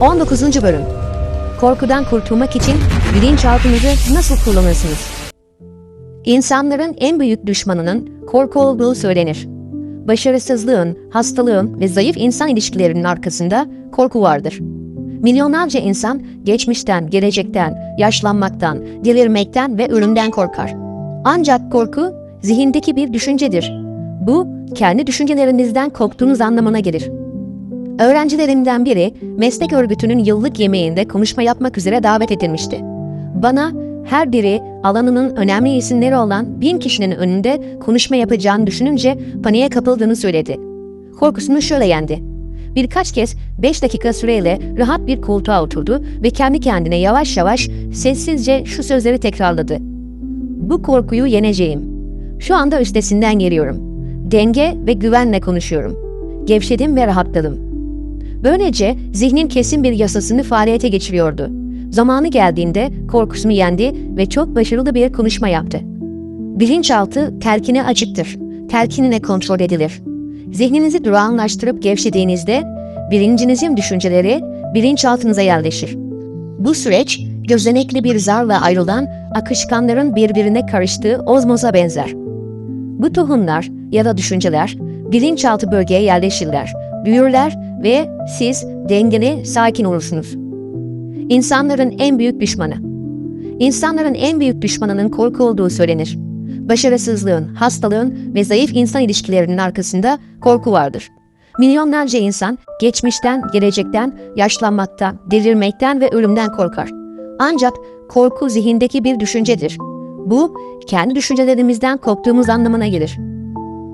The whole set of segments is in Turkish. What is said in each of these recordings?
19. Bölüm Korkudan kurtulmak için bilinçaltınızı nasıl kullanırsınız? İnsanların en büyük düşmanının korku olduğu söylenir. Başarısızlığın, hastalığın ve zayıf insan ilişkilerinin arkasında korku vardır. Milyonlarca insan geçmişten, gelecekten, yaşlanmaktan, delirmekten ve ölümden korkar. Ancak korku zihindeki bir düşüncedir. Bu, kendi düşüncelerinizden korktuğunuz anlamına gelir. Öğrencilerimden biri meslek örgütünün yıllık yemeğinde konuşma yapmak üzere davet edilmişti. Bana her biri alanının önemli isimleri olan bin kişinin önünde konuşma yapacağını düşününce paniğe kapıldığını söyledi. Korkusunu şöyle yendi. Birkaç kez 5 dakika süreyle rahat bir koltuğa oturdu ve kendi kendine yavaş yavaş sessizce şu sözleri tekrarladı. Bu korkuyu yeneceğim. Şu anda üstesinden geliyorum. Denge ve güvenle konuşuyorum. Gevşedim ve rahatladım. Böylece zihnin kesin bir yasasını faaliyete geçiriyordu. Zamanı geldiğinde korkusunu yendi ve çok başarılı bir konuşma yaptı. Bilinçaltı telkine açıktır. Telkinine kontrol edilir. Zihninizi durağanlaştırıp gevşediğinizde bilincinizin düşünceleri bilinçaltınıza yerleşir. Bu süreç gözenekli bir zarla ayrılan akışkanların birbirine karıştığı ozmoza benzer. Bu tohumlar ya da düşünceler bilinçaltı bölgeye yerleşirler, büyürler ve siz dengeli, sakin olursunuz. İnsanların en büyük düşmanı. İnsanların en büyük düşmanının korku olduğu söylenir. Başarısızlığın, hastalığın ve zayıf insan ilişkilerinin arkasında korku vardır. Milyonlarca insan geçmişten, gelecekten, yaşlanmaktan, delirmekten ve ölümden korkar. Ancak korku zihindeki bir düşüncedir. Bu, kendi düşüncelerimizden korktuğumuz anlamına gelir.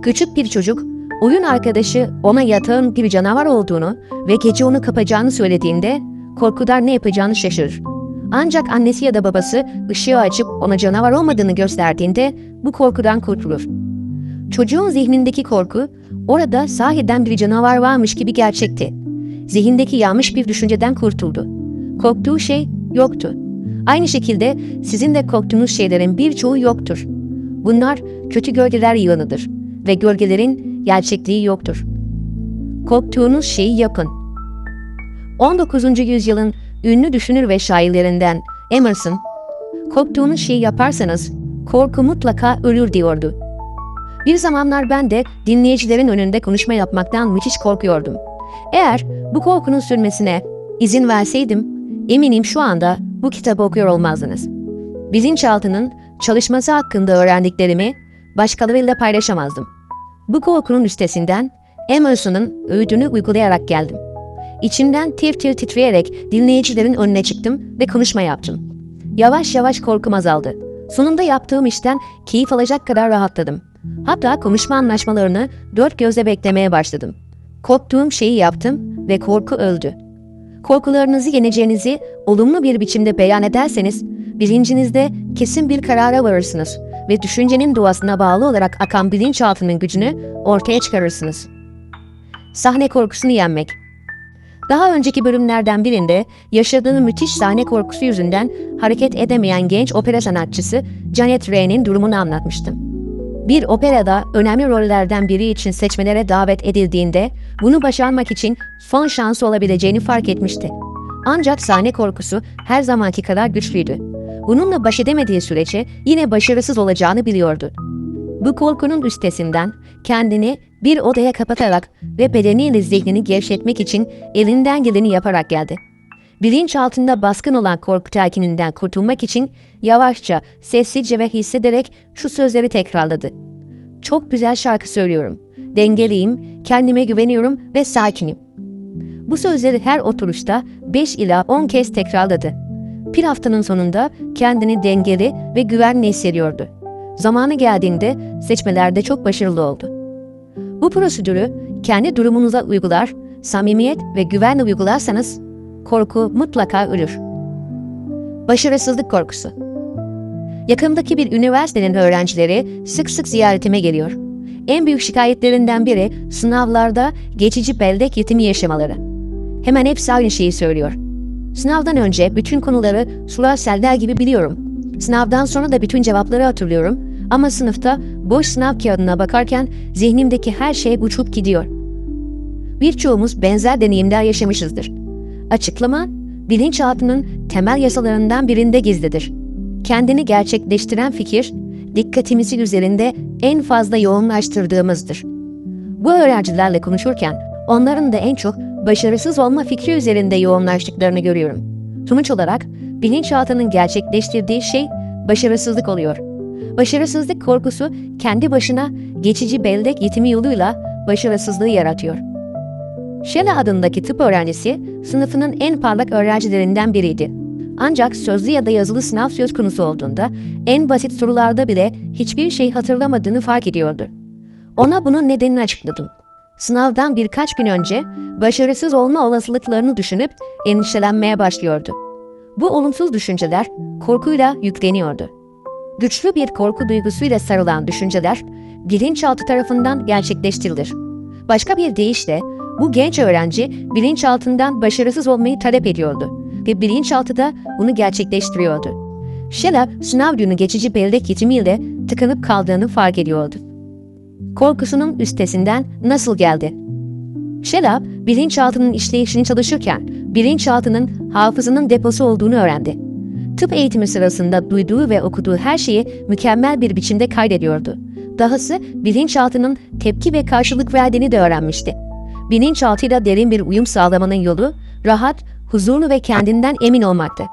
Küçük bir çocuk, oyun arkadaşı ona yatağın bir canavar olduğunu ve gece onu kapacağını söylediğinde korkudan ne yapacağını şaşırır. Ancak annesi ya da babası ışığı açıp ona canavar olmadığını gösterdiğinde bu korkudan kurtulur. Çocuğun zihnindeki korku orada sahiden bir canavar varmış gibi gerçekti. Zihindeki yanlış bir düşünceden kurtuldu. Korktuğu şey yoktu. Aynı şekilde sizin de korktuğunuz şeylerin birçoğu yoktur. Bunlar kötü gölgeler yığınıdır ve gölgelerin gerçekliği yoktur. Korktuğunuz şeyi yapın. 19. yüzyılın ünlü düşünür ve şairlerinden Emerson, korktuğunuz şeyi yaparsanız korku mutlaka ölür diyordu. Bir zamanlar ben de dinleyicilerin önünde konuşma yapmaktan müthiş korkuyordum. Eğer bu korkunun sürmesine izin verseydim, eminim şu anda bu kitabı okuyor olmazdınız. Bilinçaltının çalışması hakkında öğrendiklerimi başkalarıyla paylaşamazdım. Bu korkunun üstesinden Emerson'ın öğüdünü uygulayarak geldim. İçimden tir tir titreyerek dinleyicilerin önüne çıktım ve konuşma yaptım. Yavaş yavaş korkum azaldı. Sonunda yaptığım işten keyif alacak kadar rahatladım. Hatta konuşma anlaşmalarını dört gözle beklemeye başladım. Korktuğum şeyi yaptım ve korku öldü. Korkularınızı yeneceğinizi olumlu bir biçimde beyan ederseniz, bilincinizde kesin bir karara varırsınız ve düşüncenin doğasına bağlı olarak akan bilinçaltının gücünü ortaya çıkarırsınız. Sahne korkusunu yenmek daha önceki bölümlerden birinde yaşadığı müthiş sahne korkusu yüzünden hareket edemeyen genç opera sanatçısı Janet Ray'nin durumunu anlatmıştım. Bir operada önemli rollerden biri için seçmelere davet edildiğinde bunu başarmak için son şansı olabileceğini fark etmişti. Ancak sahne korkusu her zamanki kadar güçlüydü. Bununla baş edemediği sürece yine başarısız olacağını biliyordu. Bu korkunun üstesinden kendini bir odaya kapatarak ve bedeniyle zihnini gevşetmek için elinden geleni yaparak geldi. Bilinç altında baskın olan korku telkininden kurtulmak için yavaşça, sessizce ve hissederek şu sözleri tekrarladı. Çok güzel şarkı söylüyorum. Dengeliyim, kendime güveniyorum ve sakinim. Bu sözleri her oturuşta 5 ila 10 kez tekrarladı. Bir haftanın sonunda kendini dengeli ve güvenli hissediyordu. Zamanı geldiğinde seçmelerde çok başarılı oldu. Bu prosedürü kendi durumunuza uygular, samimiyet ve güvenle uygularsanız korku mutlaka ölür. Başarısızlık korkusu. Yakındaki bir üniversitenin öğrencileri sık sık ziyaretime geliyor. En büyük şikayetlerinden biri sınavlarda geçici bellek yetimi yaşamaları. Hemen hepsi aynı şeyi söylüyor. Sınavdan önce bütün konuları sular seller gibi biliyorum. Sınavdan sonra da bütün cevapları hatırlıyorum ama sınıfta boş sınav kağıdına bakarken zihnimdeki her şey uçup gidiyor. Birçoğumuz benzer deneyimler yaşamışızdır. Açıklama, bilinçaltının temel yasalarından birinde gizlidir. Kendini gerçekleştiren fikir, dikkatimizi üzerinde en fazla yoğunlaştırdığımızdır. Bu öğrencilerle konuşurken onların da en çok başarısız olma fikri üzerinde yoğunlaştıklarını görüyorum. Sonuç olarak bilinçaltının gerçekleştirdiği şey başarısızlık oluyor. Başarısızlık korkusu kendi başına geçici bellek yetimi yoluyla başarısızlığı yaratıyor. Shella adındaki tıp öğrencisi sınıfının en parlak öğrencilerinden biriydi. Ancak sözlü ya da yazılı sınav söz konusu olduğunda en basit sorularda bile hiçbir şey hatırlamadığını fark ediyordu. Ona bunun nedenini açıkladım. Sınavdan birkaç gün önce başarısız olma olasılıklarını düşünüp endişelenmeye başlıyordu. Bu olumsuz düşünceler korkuyla yükleniyordu. Güçlü bir korku duygusuyla sarılan düşünceler bilinçaltı tarafından gerçekleştirilir. Başka bir deyişle bu genç öğrenci bilinçaltından başarısız olmayı talep ediyordu ve bilinçaltı da bunu gerçekleştiriyordu. Sheila sınav günü geçici bellek yetimiyle tıkanıp kaldığını fark ediyordu. Korkusunun üstesinden nasıl geldi? Sheila, bilinçaltının işleyişini çalışırken bilinçaltının hafızanın deposu olduğunu öğrendi. Tıp eğitimi sırasında duyduğu ve okuduğu her şeyi mükemmel bir biçimde kaydediyordu. Dahası bilinçaltının tepki ve karşılık verdiğini de öğrenmişti. Bilinçaltıyla derin bir uyum sağlamanın yolu, rahat, huzurlu ve kendinden emin olmaktı.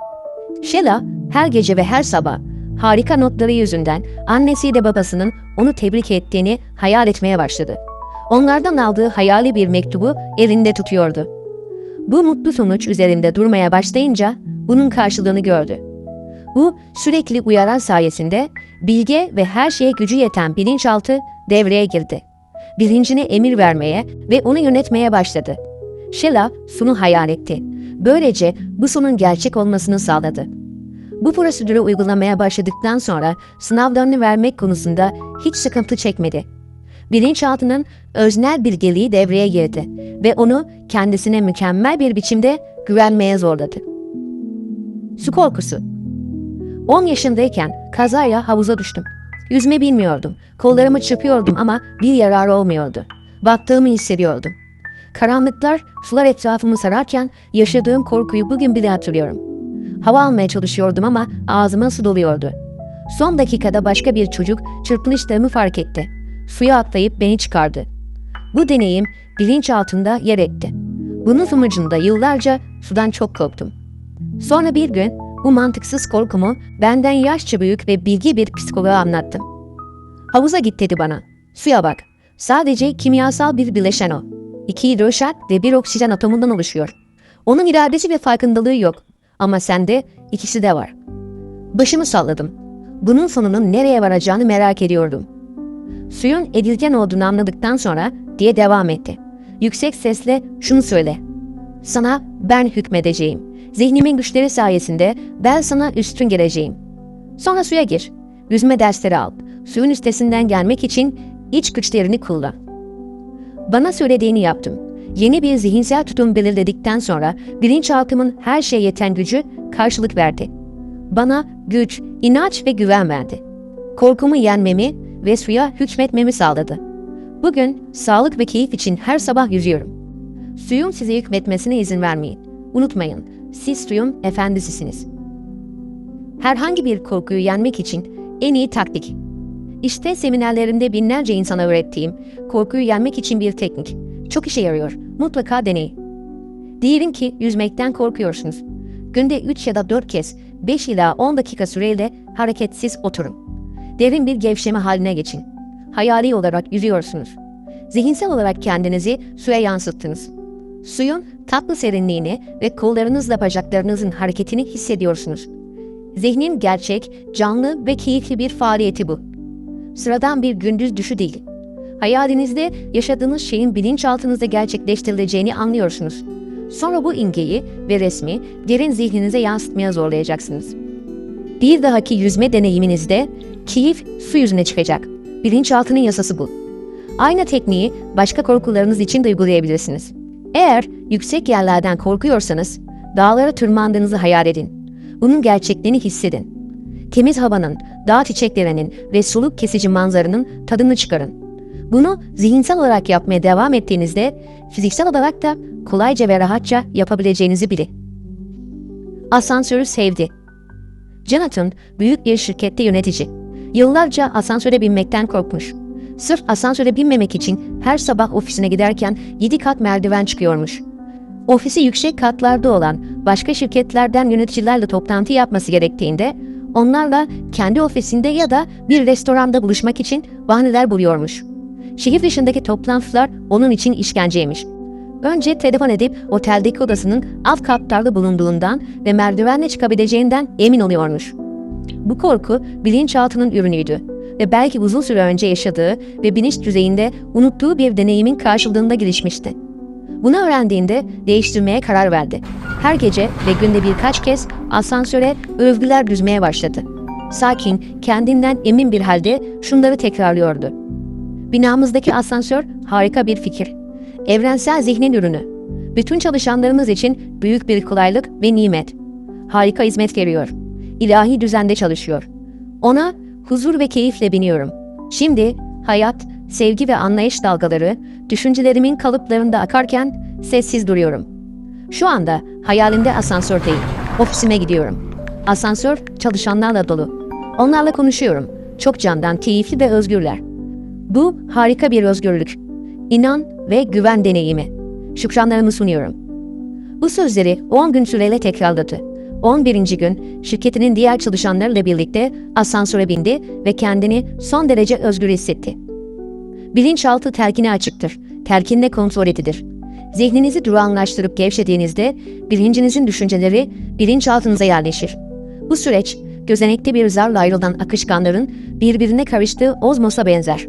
Sheila her gece ve her sabah harika notları yüzünden annesiyle babasının onu tebrik ettiğini hayal etmeye başladı. Onlardan aldığı hayali bir mektubu elinde tutuyordu. Bu mutlu sonuç üzerinde durmaya başlayınca bunun karşılığını gördü. Bu sürekli uyaran sayesinde bilge ve her şeye gücü yeten bilinçaltı devreye girdi. Bilincine emir vermeye ve onu yönetmeye başladı. Sheila sunu hayal etti. Böylece bu sonun gerçek olmasını sağladı. Bu prosedürü uygulamaya başladıktan sonra sınavlarını vermek konusunda hiç sıkıntı çekmedi. Bilinçaltının öznel bilgeliği devreye girdi ve onu kendisine mükemmel bir biçimde güvenmeye zorladı. Su korkusu 10 yaşındayken kazaya havuza düştüm. Yüzme bilmiyordum. Kollarımı çırpıyordum ama bir yarar olmuyordu. Battığımı hissediyordum. Karanlıklar, sular etrafımı sararken yaşadığım korkuyu bugün bile hatırlıyorum. Hava almaya çalışıyordum ama ağzıma su doluyordu. Son dakikada başka bir çocuk çırpınışlarımı fark etti. Suya atlayıp beni çıkardı. Bu deneyim bilinçaltında yer etti. Bunun sonucunda yıllarca sudan çok korktum. Sonra bir gün bu mantıksız korkumu benden yaşça büyük ve bilgi bir psikoloğa anlattım. Havuza git dedi bana. Suya bak. Sadece kimyasal bir bileşen o. İki hidrojen ve bir oksijen atomundan oluşuyor. Onun iradesi ve farkındalığı yok. Ama sende ikisi de var. Başımı salladım. Bunun sonunun nereye varacağını merak ediyordum. Suyun edilgen olduğunu anladıktan sonra diye devam etti. Yüksek sesle şunu söyle. Sana ben hükmedeceğim. Zihnimin güçleri sayesinde ben sana üstün geleceğim. Sonra suya gir. Yüzme dersleri al. Suyun üstesinden gelmek için iç güçlerini kullan. Bana söylediğini yaptım. Yeni bir zihinsel tutum belirledikten sonra bilinçaltımın her şeye yeten gücü karşılık verdi. Bana güç, inanç ve güven verdi. Korkumu yenmemi ve suya hükmetmemi sağladı. Bugün sağlık ve keyif için her sabah yüzüyorum. Suyun size hükmetmesine izin vermeyin. Unutmayın, siz suyun efendisisiniz. Herhangi bir korkuyu yenmek için en iyi taktik. İşte seminerlerimde binlerce insana öğrettiğim korkuyu yenmek için bir teknik. Çok işe yarıyor. Mutlaka deneyin. Diyelim ki yüzmekten korkuyorsunuz. Günde 3 ya da 4 kez 5 ila 10 dakika süreyle hareketsiz oturun. Derin bir gevşeme haline geçin. Hayali olarak yüzüyorsunuz. Zihinsel olarak kendinizi suya yansıttınız. Suyun tatlı serinliğini ve kollarınızla bacaklarınızın hareketini hissediyorsunuz. Zihnin gerçek, canlı ve keyifli bir faaliyeti bu. Sıradan bir gündüz düşü değil. Hayalinizde yaşadığınız şeyin bilinçaltınızda gerçekleştirileceğini anlıyorsunuz. Sonra bu imgeyi ve resmi derin zihninize yansıtmaya zorlayacaksınız. Bir dahaki yüzme deneyiminizde keyif su yüzüne çıkacak. Bilinçaltının yasası bu. Aynı tekniği başka korkularınız için de uygulayabilirsiniz. Eğer yüksek yerlerden korkuyorsanız dağlara tırmandığınızı hayal edin. Bunun gerçekliğini hissedin. Temiz havanın, dağ çiçeklerinin ve soluk kesici manzaranın tadını çıkarın. Bunu zihinsel olarak yapmaya devam ettiğinizde fiziksel olarak da kolayca ve rahatça yapabileceğinizi bilin. Asansörü sevdi. Jonathan büyük bir şirkette yönetici. Yıllarca asansöre binmekten korkmuş. Sırf asansöre binmemek için her sabah ofisine giderken 7 kat merdiven çıkıyormuş. Ofisi yüksek katlarda olan başka şirketlerden yöneticilerle toplantı yapması gerektiğinde onlarla kendi ofisinde ya da bir restoranda buluşmak için bahaneler buluyormuş. Şehir dışındaki toplantılar onun için işkenceymiş. Önce telefon edip oteldeki odasının alt katlarda bulunduğundan ve merdivenle çıkabileceğinden emin oluyormuş. Bu korku bilinçaltının ürünüydü ve belki uzun süre önce yaşadığı ve bilinç düzeyinde unuttuğu bir deneyimin karşılığında gelişmişti. Bunu öğrendiğinde değiştirmeye karar verdi. Her gece ve günde birkaç kez asansöre övgüler düzmeye başladı. Sakin, kendinden emin bir halde şunları tekrarlıyordu. Binamızdaki asansör harika bir fikir. Evrensel zihnin ürünü. Bütün çalışanlarımız için büyük bir kolaylık ve nimet. Harika hizmet veriyor. İlahi düzende çalışıyor. Ona huzur ve keyifle biniyorum. Şimdi hayat, sevgi ve anlayış dalgaları düşüncelerimin kalıplarında akarken sessiz duruyorum. Şu anda hayalinde asansör değil, ofisime gidiyorum. Asansör çalışanlarla dolu. Onlarla konuşuyorum. Çok candan, keyifli ve özgürler. Bu harika bir özgürlük. İnan ve güven deneyimi. Şükranlarımı sunuyorum. Bu sözleri 10 gün süreyle tekrarladı. 11. gün şirketinin diğer çalışanlarıyla birlikte asansöre bindi ve kendini son derece özgür hissetti. Bilinçaltı telkine açıktır. Telkinle kontrol edilir. Zihninizi durağanlaştırıp gevşediğinizde bilincinizin düşünceleri bilinçaltınıza yerleşir. Bu süreç gözenekte bir zarla ayrılan akışkanların birbirine karıştığı ozmosa benzer.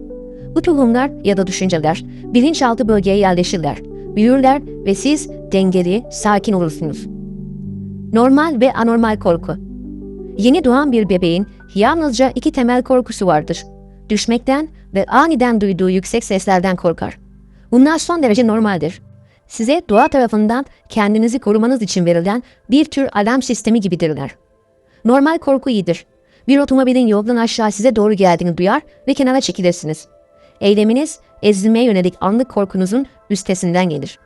Bu tohumlar ya da düşünceler bilinçaltı bölgeye yerleşirler, büyürler ve siz dengeli, sakin olursunuz. Normal ve anormal korku. Yeni doğan bir bebeğin yalnızca iki temel korkusu vardır. Düşmekten ve aniden duyduğu yüksek seslerden korkar. Bunlar son derece normaldir. Size doğa tarafından kendinizi korumanız için verilen bir tür alarm sistemi gibidirler. Normal korku iyidir. Bir otomobilin yoldan aşağı size doğru geldiğini duyar ve kenara çekilirsiniz. Eyleminiz ezilmeye yönelik anlık korkunuzun üstesinden gelir.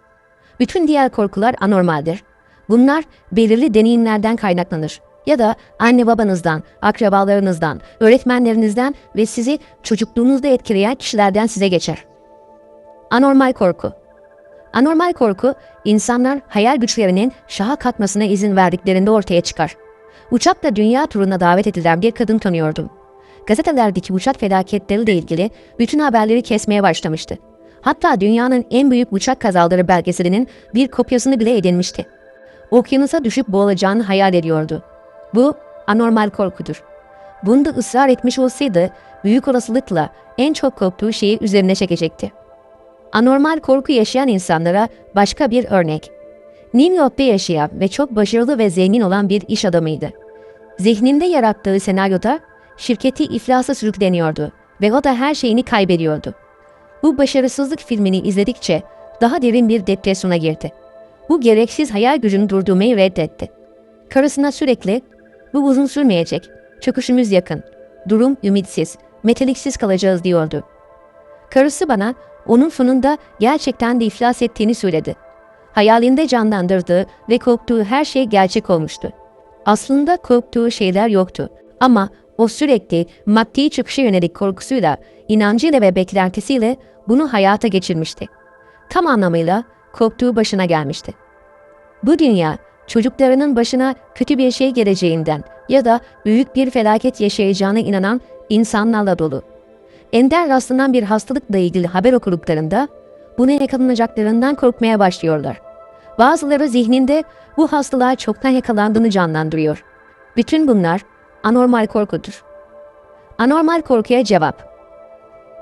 Bütün diğer korkular anormaldir. Bunlar belirli deneyimlerden kaynaklanır ya da anne babanızdan, akrabalarınızdan, öğretmenlerinizden ve sizi çocukluğunuzda etkileyen kişilerden size geçer. Anormal korku Anormal korku, insanlar hayal güçlerinin şaha katmasına izin verdiklerinde ortaya çıkar. Uçakla dünya turuna davet edilen bir kadın tanıyordum. Gazetelerdeki uçak felaketleriyle ilgili bütün haberleri kesmeye başlamıştı. Hatta dünyanın en büyük uçak kazaları belgeselinin bir kopyasını bile edinmişti. Okyanusa düşüp boğulacağını hayal ediyordu. Bu anormal korkudur. Bunda ısrar etmiş olsaydı büyük olasılıkla en çok korktuğu şeyi üzerine çekecekti. Anormal korku yaşayan insanlara başka bir örnek. New York'ta yaşayan ve çok başarılı ve zengin olan bir iş adamıydı. Zihninde yarattığı senaryoda şirketi iflasa sürükleniyordu ve o da her şeyini kaybediyordu. Bu başarısızlık filmini izledikçe daha derin bir depresyona girdi. Bu gereksiz hayal gücünü durdurmayı reddetti. Karısına sürekli bu uzun sürmeyecek, çöküşümüz yakın, durum ümitsiz, metaliksiz kalacağız diyordu. Karısı bana onun sonunda gerçekten de iflas ettiğini söyledi. Hayalinde canlandırdığı ve korktuğu her şey gerçek olmuştu. Aslında korktuğu şeyler yoktu ama o sürekli maddi çıkışa yönelik korkusuyla, inancıyla ve beklentisiyle bunu hayata geçirmişti. Tam anlamıyla korktuğu başına gelmişti. Bu dünya çocuklarının başına kötü bir şey geleceğinden ya da büyük bir felaket yaşayacağına inanan insanlarla dolu. Ender rastlanan bir hastalıkla ilgili haber okuduklarında buna yakalanacaklarından korkmaya başlıyorlar. Bazıları zihninde bu hastalığa çoktan yakalandığını canlandırıyor. Bütün bunlar anormal korkudur. Anormal korkuya cevap.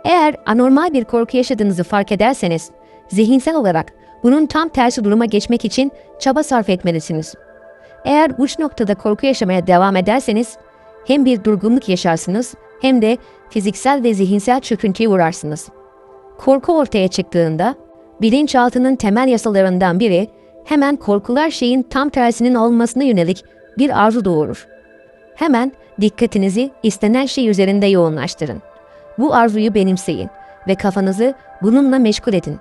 Eğer anormal bir korku yaşadığınızı fark ederseniz, zihinsel olarak bunun tam tersi duruma geçmek için çaba sarf etmelisiniz. Eğer uç noktada korku yaşamaya devam ederseniz, hem bir durgunluk yaşarsınız hem de fiziksel ve zihinsel çöküntüye uğrarsınız. Korku ortaya çıktığında, bilinçaltının temel yasalarından biri, hemen korkular şeyin tam tersinin olmasına yönelik bir arzu doğurur. Hemen dikkatinizi istenen şey üzerinde yoğunlaştırın. Bu arzuyu benimseyin ve kafanızı bununla meşgul edin.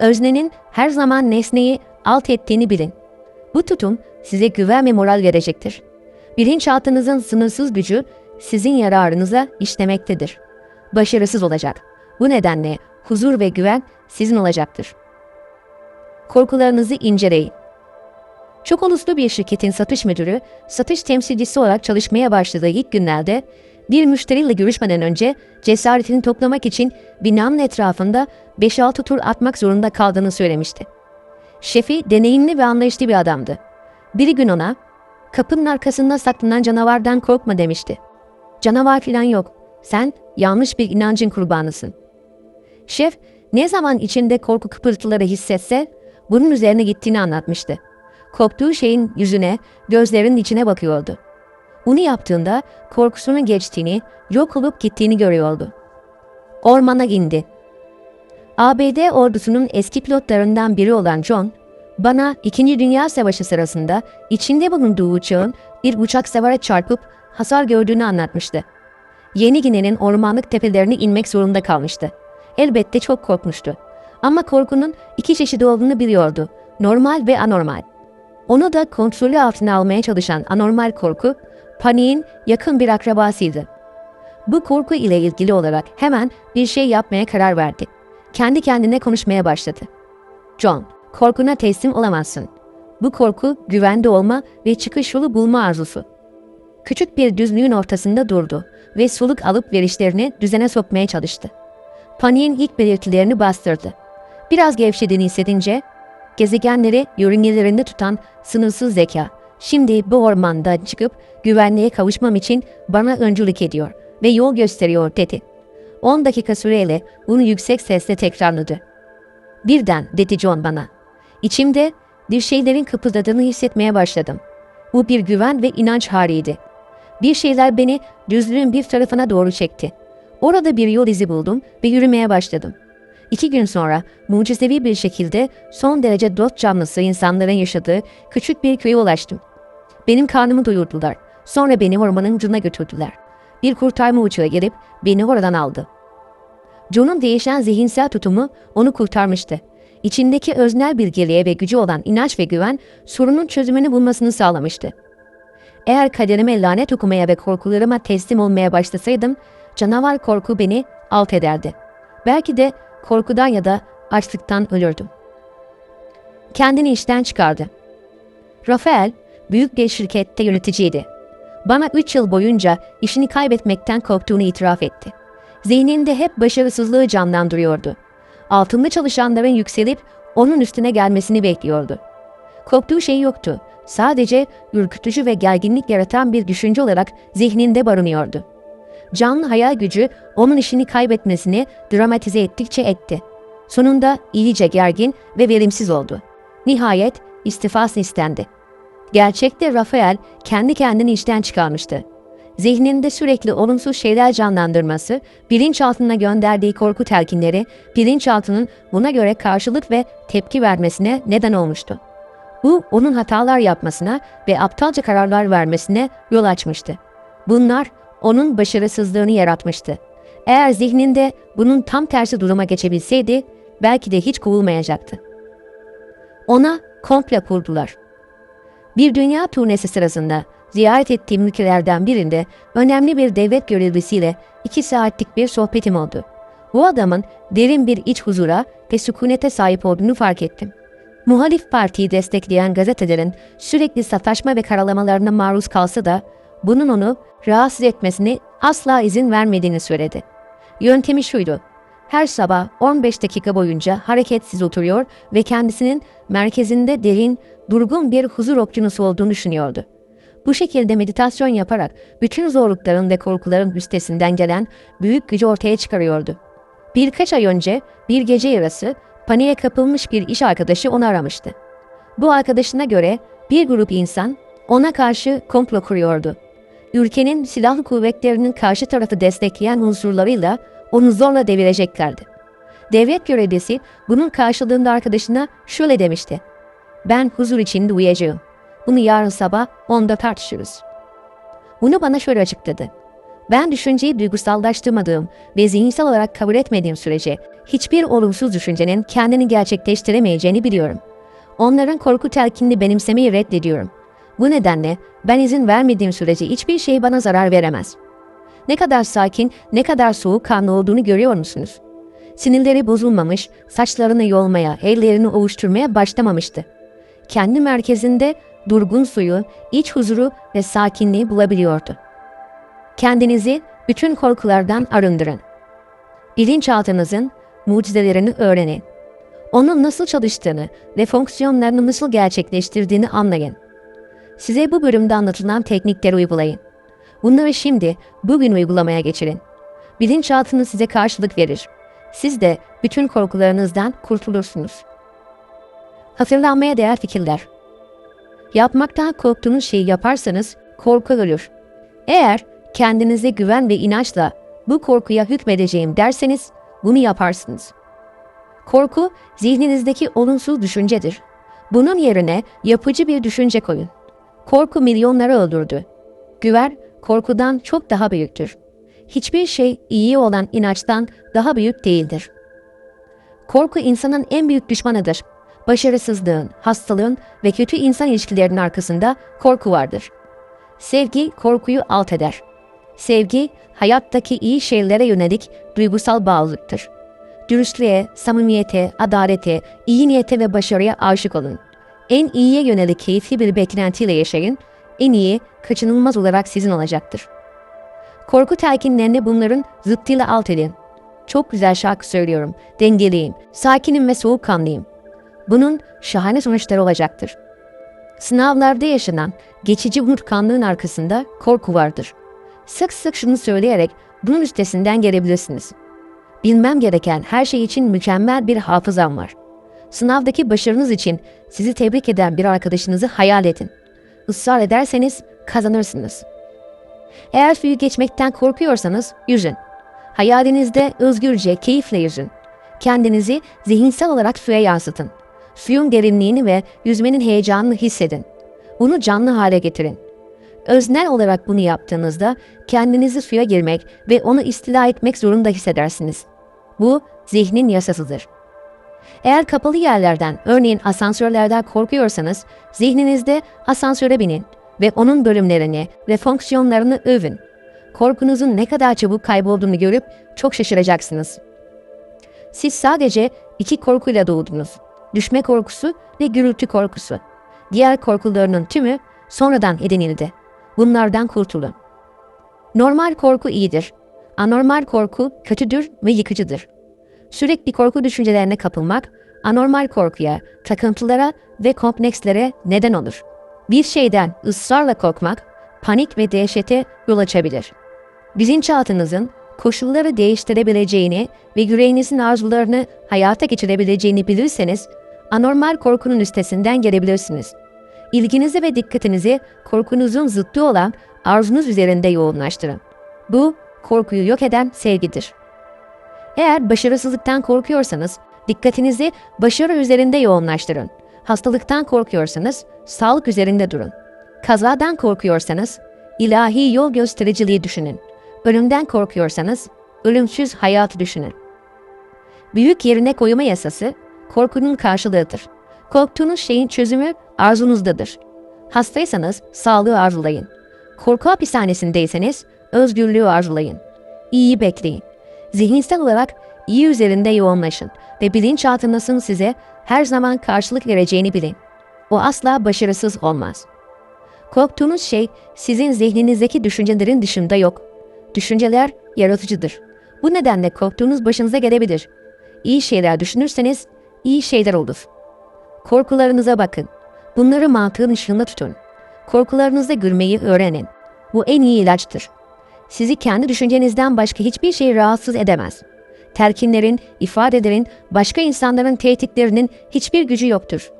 Öznenin her zaman nesneyi alt ettiğini bilin. Bu tutum size güven ve moral verecektir. Bilinçaltınızın sınırsız gücü sizin yararınıza işlemektedir. Başarısız olacak. Bu nedenle huzur ve güven sizin olacaktır. Korkularınızı inceleyin. Çok uluslu bir şirketin satış müdürü, satış temsilcisi olarak çalışmaya başladığı ilk günlerde bir müşteriyle görüşmeden önce cesaretini toplamak için binanın etrafında 5-6 tur atmak zorunda kaldığını söylemişti. Şefi deneyimli ve anlayışlı bir adamdı. Bir gün ona, kapının arkasında saklanan canavardan korkma demişti. Canavar filan yok, sen yanlış bir inancın kurbanısın. Şef ne zaman içinde korku kıpırtıları hissetse bunun üzerine gittiğini anlatmıştı. Korktuğu şeyin yüzüne, gözlerinin içine bakıyordu. Bunu yaptığında korkusunun geçtiğini, yok olup gittiğini görüyordu. Ormana indi. ABD ordusunun eski pilotlarından biri olan John, bana İkinci Dünya Savaşı sırasında içinde bulunduğu uçağın bir uçak savara çarpıp hasar gördüğünü anlatmıştı. Yeni Gine'nin ormanlık tepelerine inmek zorunda kalmıştı. Elbette çok korkmuştu. Ama korkunun iki çeşidi olduğunu biliyordu. Normal ve anormal. Onu da kontrolü altına almaya çalışan anormal korku, paniğin yakın bir akrabasıydı. Bu korku ile ilgili olarak hemen bir şey yapmaya karar verdi. Kendi kendine konuşmaya başladı. John, korkuna teslim olamazsın. Bu korku güvende olma ve çıkış yolu bulma arzusu. Küçük bir düzlüğün ortasında durdu ve soluk alıp verişlerini düzene sokmaya çalıştı. Paniğin ilk belirtilerini bastırdı. Biraz gevşediğini hissedince, gezegenleri yörüngelerinde tutan sınırsız zeka, şimdi bu ormandan çıkıp güvenliğe kavuşmam için bana öncülük ediyor ve yol gösteriyor dedi. 10 dakika süreyle bunu yüksek sesle tekrarladı. Birden dedi John bana. İçimde bir şeylerin kıpırdadığını hissetmeye başladım. Bu bir güven ve inanç hariydi. Bir şeyler beni düzlüğün bir tarafına doğru çekti. Orada bir yol izi buldum ve yürümeye başladım. İki gün sonra mucizevi bir şekilde son derece dost canlısı insanların yaşadığı küçük bir köye ulaştım. Benim karnımı doyurdular. Sonra beni ormanın ucuna götürdüler. Bir kurtarma uçağı gelip beni oradan aldı. John'un değişen zihinsel tutumu onu kurtarmıştı. İçindeki öznel bilgeliğe ve gücü olan inanç ve güven sorunun çözümünü bulmasını sağlamıştı. Eğer kaderime lanet okumaya ve korkularıma teslim olmaya başlasaydım, canavar korku beni alt ederdi. Belki de korkudan ya da açlıktan ölürdüm. Kendini işten çıkardı. Rafael, büyük bir şirkette yöneticiydi. Bana üç yıl boyunca işini kaybetmekten korktuğunu itiraf etti. Zihninde hep başarısızlığı canlandırıyordu. Altında çalışanların yükselip onun üstüne gelmesini bekliyordu. Korktuğu şey yoktu. Sadece ürkütücü ve gerginlik yaratan bir düşünce olarak zihninde barınıyordu. Canlı hayal gücü onun işini kaybetmesini dramatize ettikçe etti. Sonunda iyice gergin ve verimsiz oldu. Nihayet istifası istendi. Gerçekte Rafael kendi kendini işten çıkarmıştı. Zihninde sürekli olumsuz şeyler canlandırması, bilinçaltına gönderdiği korku telkinleri, bilinçaltının buna göre karşılık ve tepki vermesine neden olmuştu. Bu onun hatalar yapmasına ve aptalca kararlar vermesine yol açmıştı. Bunlar onun başarısızlığını yaratmıştı. Eğer zihninde bunun tam tersi duruma geçebilseydi belki de hiç kovulmayacaktı. Ona komple kurdular. Bir dünya turnesi sırasında ziyaret ettiğim ülkelerden birinde önemli bir devlet görevlisiyle iki saatlik bir sohbetim oldu. Bu adamın derin bir iç huzura ve sükunete sahip olduğunu fark ettim. Muhalif partiyi destekleyen gazetelerin sürekli sataşma ve karalamalarına maruz kalsa da bunun onu rahatsız etmesine asla izin vermediğini söyledi. Yöntemi şuydu. Her sabah 15 dakika boyunca hareketsiz oturuyor ve kendisinin merkezinde derin, durgun bir huzur okyanusu olduğunu düşünüyordu. Bu şekilde meditasyon yaparak bütün zorlukların ve korkuların üstesinden gelen büyük gücü ortaya çıkarıyordu. Birkaç ay önce bir gece yarısı paniğe kapılmış bir iş arkadaşı onu aramıştı. Bu arkadaşına göre bir grup insan ona karşı komplo kuruyordu. Ülkenin silahlı kuvvetlerinin karşı tarafı destekleyen unsurlarıyla onu zorla devireceklerdi. Devlet görevlisi bunun karşılığında arkadaşına şöyle demişti. Ben huzur içinde uyuyacağım. Bunu yarın sabah onda tartışırız. Bunu bana şöyle açıkladı. Ben düşünceyi duygusallaştırmadığım ve zihinsel olarak kabul etmediğim sürece hiçbir olumsuz düşüncenin kendini gerçekleştiremeyeceğini biliyorum. Onların korku telkinini benimsemeyi reddediyorum. Bu nedenle ben izin vermediğim sürece hiçbir şey bana zarar veremez. Ne kadar sakin, ne kadar soğukkanlı olduğunu görüyor musunuz? Sinirleri bozulmamış, saçlarını yolmaya, ellerini ovuşturmaya başlamamıştı. Kendi merkezinde durgun suyu, iç huzuru ve sakinliği bulabiliyordu. Kendinizi bütün korkulardan arındırın. Bilinçaltınızın mucizelerini öğrenin. Onun nasıl çalıştığını ve fonksiyonlarını nasıl gerçekleştirdiğini anlayın. Size bu bölümde anlatılan teknikleri uygulayın. Bunları şimdi, bugün uygulamaya geçirin. Bilinçaltınız size karşılık verir. Siz de bütün korkularınızdan kurtulursunuz. Hatırlanmaya değer fikirler. Yapmaktan korktuğunuz şeyi yaparsanız korku ölür. Eğer kendinize güven ve inançla bu korkuya hükmedeceğim derseniz bunu yaparsınız. Korku zihninizdeki olumsuz düşüncedir. Bunun yerine yapıcı bir düşünce koyun. Korku milyonları öldürdü. Güven korkudan çok daha büyüktür. Hiçbir şey iyi olan inançtan daha büyük değildir. Korku insanın en büyük düşmanıdır. Başarısızlığın, hastalığın ve kötü insan ilişkilerinin arkasında korku vardır. Sevgi korkuyu alt eder. Sevgi, hayattaki iyi şeylere yönelik duygusal bağlılıktır. Dürüstlüğe, samimiyete, adalete, iyi niyete ve başarıya aşık olun. En iyiye yönelik keyifli bir beklentiyle yaşayın, en iyi, kaçınılmaz olarak sizin olacaktır. Korku telkinlerini bunların zıttıyla alt edin. Çok güzel şarkı söylüyorum, dengeliyim, sakinim ve soğukkanlıyım. Bunun şahane sonuçları olacaktır. Sınavlarda yaşanan geçici unutkanlığın arkasında korku vardır. Sık sık şunu söyleyerek bunun üstesinden gelebilirsiniz. Bilmem gereken her şey için mükemmel bir hafızam var. Sınavdaki başarınız için sizi tebrik eden bir arkadaşınızı hayal edin. Israr ederseniz kazanırsınız. Eğer suyu geçmekten korkuyorsanız yüzün. Hayalinizde özgürce, keyifle yüzün. Kendinizi zihinsel olarak suya yansıtın. Suyun derinliğini ve yüzmenin heyecanını hissedin. Bunu canlı hale getirin. Öznel olarak bunu yaptığınızda kendinizi suya girmek ve onu istila etmek zorunda hissedersiniz. Bu zihnin yasasıdır. Eğer kapalı yerlerden, örneğin asansörlerden korkuyorsanız, zihninizde asansöre binin ve onun bölümlerini ve fonksiyonlarını övün. Korkunuzun ne kadar çabuk kaybolduğunu görüp çok şaşıracaksınız. Siz sadece iki korkuyla doğdunuz. Düşme korkusu ve gürültü korkusu. Diğer korkularının tümü sonradan edinildi. Bunlardan kurtulun. Normal korku iyidir. Anormal korku kötüdür ve yıkıcıdır. Sürekli korku düşüncelerine kapılmak, anormal korkuya, takıntılara ve komplekslere neden olur. Bir şeyden ısrarla korkmak, panik ve dehşete yol açabilir. Bilinçaltınızın koşulları değiştirebileceğini ve yüreğinizin arzularını hayata geçirebileceğini bilirseniz, anormal korkunun üstesinden gelebilirsiniz. İlginizi ve dikkatinizi korkunuzun zıttı olan arzunuz üzerinde yoğunlaştırın. Bu, korkuyu yok eden sevgidir. Eğer başarısızlıktan korkuyorsanız, dikkatinizi başarı üzerinde yoğunlaştırın. Hastalıktan korkuyorsanız, sağlık üzerinde durun. Kazadan korkuyorsanız, ilahi yol göstericiliği düşünün. Ölümden korkuyorsanız, ölümsüz hayatı düşünün. Büyük yerine koyma yasası, korkunun karşılığıdır. Korktuğunuz şeyin çözümü arzunuzdadır. Hastaysanız sağlığı arzulayın. Korku hapishanesindeyseniz özgürlüğü arzulayın. İyiyi bekleyin. Zihinsel olarak iyi üzerinde yoğunlaşın ve bilinçaltınızın size her zaman karşılık vereceğini bilin. O asla başarısız olmaz. Korktuğunuz şey sizin zihninizdeki düşüncelerin dışında yok. Düşünceler yaratıcıdır. Bu nedenle korktuğunuz başınıza gelebilir. İyi şeyler düşünürseniz iyi şeyler olur. Korkularınıza bakın. Bunları mantığın ışığında tutun. Korkularınızda gülmeyi öğrenin. Bu en iyi ilaçtır. Sizi kendi düşüncenizden başka hiçbir şey rahatsız edemez. Telkinlerin, ifadelerin, başka insanların tehditlerinin hiçbir gücü yoktur.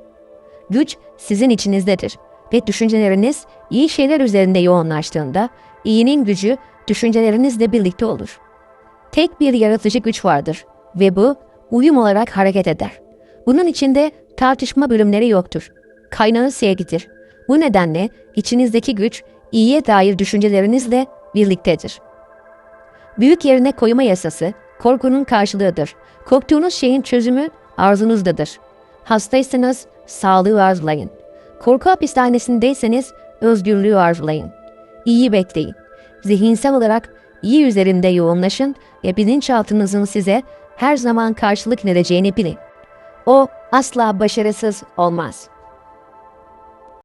Güç sizin içinizdedir ve düşünceleriniz iyi şeyler üzerinde yoğunlaştığında iyinin gücü düşüncelerinizle birlikte olur. Tek bir yaratıcı güç vardır ve bu uyum olarak hareket eder. Bunun içinde tartışma bölümleri yoktur. Kaynağı sevgidir. Bu nedenle içinizdeki güç iyiye dair düşüncelerinizle birliktedir. Büyük yerine koyma yasası, korkunun karşılığıdır. Korktuğunuz şeyin çözümü arzunuzdadır. Hastaysanız sağlığı arzulayın. Korku hapishanesindeyseniz özgürlüğü arzulayın. İyi bekleyin. Zihinsel olarak iyi üzerinde yoğunlaşın ve bilinçaltınızın size her zaman karşılık vereceğini bilin. O asla başarısız olmaz.